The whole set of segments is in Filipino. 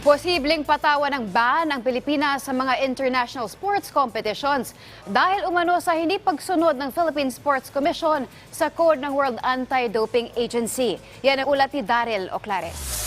Posibleng patawan ng ban ang Pilipinas sa mga international sports competitions dahil umano sa hindi pagsunod ng Philippine Sports Commission sa code ng World Anti-Doping Agency. Yan ang ulat ni Daryl Oclares.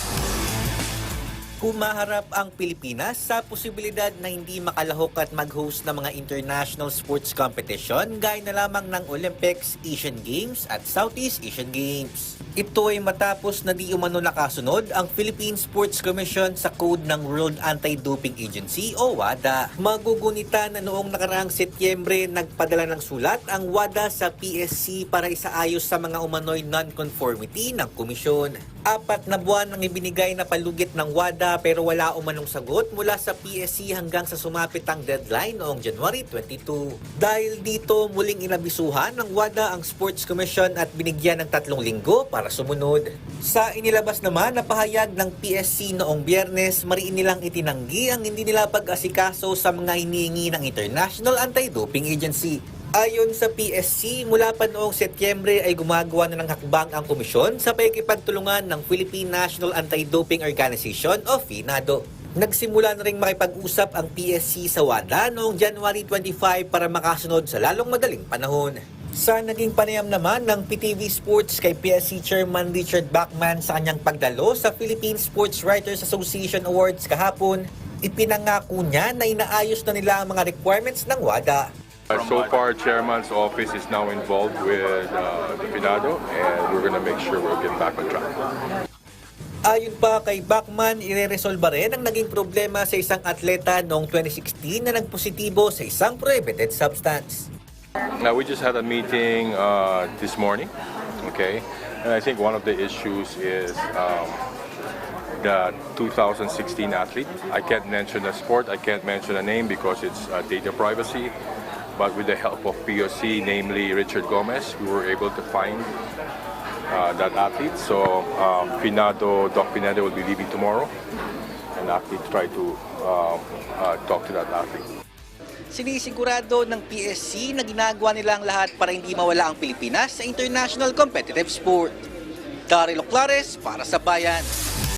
Kumaharap ang Pilipinas sa posibilidad na hindi makalahok at mag-host ng mga international sports competition gaya na lamang ng Olympics, Asian Games at Southeast Asian Games. Ito ay matapos na di umano nakasunod ang Philippine Sports Commission sa code ng World Anti-Doping Agency o WADA. Magugunita na noong nakaraang Setyembre nagpadala ng sulat ang WADA sa PSC para isaayos sa mga umano'y non-conformity ng komisyon. Apat na buwan ang ibinigay na palugit ng WADA pero wala umanong sagot mula sa PSC hanggang sa sumapit ang deadline noong January 22. Dahil dito muling inabisuhan ng WADA ang Sports Commission at binigyan ng tatlong linggo para sumunod. Sa inilabas naman na pahayag ng PSC noong biyernes, mariin nilang itinanggi ang hindi nila pag-asikaso sa mga hinihingi ng International Anti-Doping Agency. Ayon sa PSC, mula pa noong Setyembre ay gumagawa na ng hakbang ang komisyon sa pakikipagtulungan ng Philippine National Anti-Doping Organization o FINADO. Nagsimula na rin makipag-usap ang PSC sa WADA noong January 25 para makasunod sa lalong madaling panahon. Sa naging panayam naman ng PTV Sports kay PSC Chairman Richard Bachman sa kanyang pagdalo sa Philippine Sports Writers Association Awards kahapon, ipinangako niya na inaayos na nila ang mga requirements ng WADA. Uh, So far, Chairman's office is now involved with uh, the Pinado, and we're going to make sure we'll get back on track. Ayon pa kay Bachman, ireresolba rin ang naging problema sa isang atleta noong 2016 na nagpositibo sa isang prohibited substance. Now, we just had a meeting uh, this morning, okay? And I think one of the issues is um, the 2016 athlete. I can't mention the sport, I can't mention a name because it's uh, data privacy. But with the help of POC, namely Richard Gomez, we were able to find uh, that athlete. So um, Pinado, Doc Pinado will be leaving tomorrow, and athlete try to um, uh, talk to that athlete. Sinisigurado ng PSC na ginagawa nila ang lahat para hindi mawala ang Pilipinas sa international competitive sport. Daryl Oclares para sa Bayan.